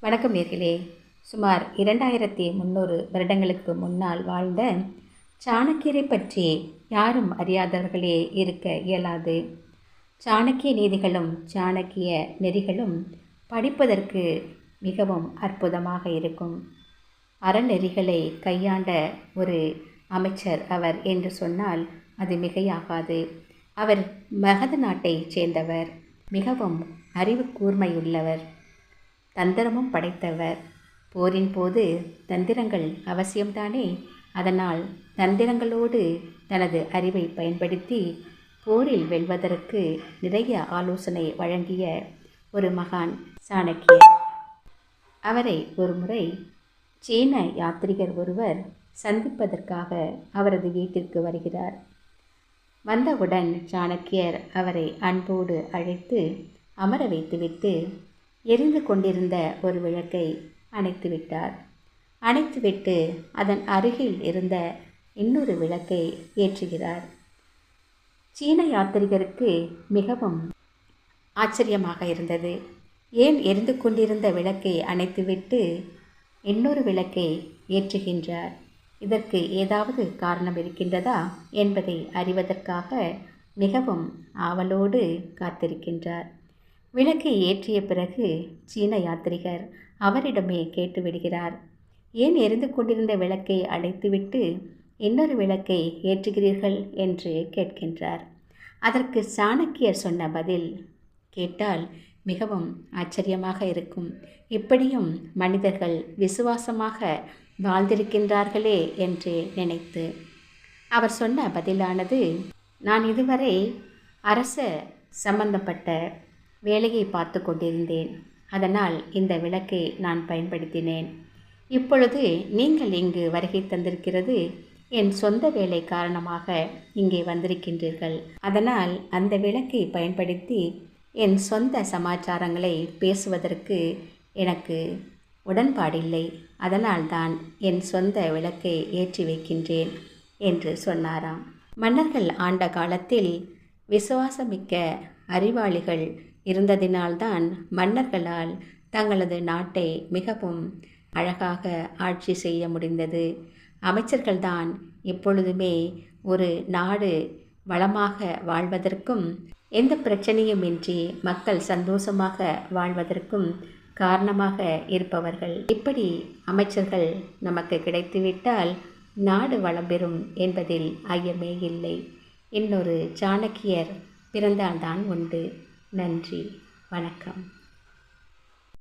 வணக்கம் நேர்களே. சுமார் இரண்டாயிரத்தி முந்நூறு வருடங்களுக்கு முன்னால் வாழ்ந்த சாணக்கியரை பற்றி யாரும் அறியாதவர்களே இருக்க இயலாது. சாணக்கிய நீதிகளும் சாணக்கிய நெறிகளும் படிப்பதற்கு மிகவும் அற்புதமாக இருக்கும். அறநெறிகளை கையாண்ட ஒரு அமைச்சர் அவர் என்று சொன்னால் அது மிகையாகாது. அவர் மகத நாட்டைச் சேர்ந்தவர் மிகவும் அறிவு கூர்மையுள்ளவர் தந்திரமும் படைத்தவர். போரின் போது தந்திரங்கள் அவசியம்தானே? அதனால் தந்திரங்களோடு தனது அறிவை பயன்படுத்தி போரில் வெல்வதற்கு நிறைய ஆலோசனை வழங்கிய ஒரு மகான் சாணக்கியர். அவரை ஒருமுறை சீன யாத்ரிகர் ஒருவர் சந்திப்பதற்காக அவரது வீட்டிற்கு வருகிறார். வந்தவுடன் சாணக்கியர் அவரை அன்போடு அழைத்து அமர வைத்துவிட்டு எரிந்து கொண்டிருந்த ஒரு விளக்கை அணைத்து விட்டார். அணைத்துவிட்டு அதன் அருகில் இருந்த இன்னொரு விளக்கை ஏற்றுகிறார். சீன யாத்திரிகருக்கு மிகவும் ஆச்சரியமாக இருந்தது. ஏன் எரிந்து கொண்டிருந்த விளக்கை அணைத்துவிட்டு இன்னொரு விளக்கை ஏற்றுகின்றார்? இதற்கு ஏதாவது காரணம் இருக்கின்றதா என்பதை அறிவதற்காக மிகவும் ஆவலோடு காத்திருக்கின்றார். விளக்கை ஏற்றிய பிறகு சீன யாத்திரிகர் அவரிடமே கேட்டுவிடுகிறார் ஏன் எரிந்து கொண்டிருந்த விளக்கை அடைத்துவிட்டு இன்னொரு விளக்கை ஏற்றுகிறீர்கள் என்று கேட்கின்றார். அதற்கு சாணக்கியர் சொன்ன பதில் கேட்டால் மிகவும் ஆச்சரியமாக இருக்கும். இப்படியும் மனிதர்கள் விசுவாசமாக வாழ்ந்திருக்கின்றார்களே என்று நினைத்து அவர் சொன்ன பதிலானது நான் இதுவரை அரச சம்பந்தப்பட்ட வேலையை பார்த்து கொண்டிருந்தேன். அதனால் இந்த விளக்கை நான் பயன்படுத்தினேன். இப்பொழுது நீங்கள் இங்கு வருகை தந்திருக்கிறது என் சொந்த வேலை காரணமாக இங்கே வந்திருக்கின்றீர்கள். அதனால் அந்த விளக்கை பயன்படுத்தி என் சொந்த சமாச்சாரங்களை பேசுவதற்கு எனக்கு உடன்பாடில்லை. அதனால்தான் என் சொந்த விளக்கை ஏற்றி வைக்கின்றேன் என்று சொன்னாராம். மன்னர்கள் ஆண்ட காலத்தில் விசுவாசமிக்க அறிவாளிகள் இருந்ததினால்தான் மன்னர்களால் தங்களது நாட்டை மிகவும் அழகாக ஆட்சி செய்ய முடிந்தது. அமைச்சர்கள்தான் எப்பொழுதுமே ஒரு நாடு வளமாக வாழ்வதற்கும் எந்த பிரச்சனையுமின்றி மக்கள் சந்தோஷமாக வாழ்வதற்கும் காரணமாக இருப்பவர்கள். இப்படி அமைச்சர்கள் நமக்கு கிடைத்துவிட்டால் நாடு வளம் பெறும் என்பதில் ஐயமே இல்லை. இன்னொரு சாணக்கியர் பிறந்தால்தான் உண்டு. நன்றி. வணக்கம்.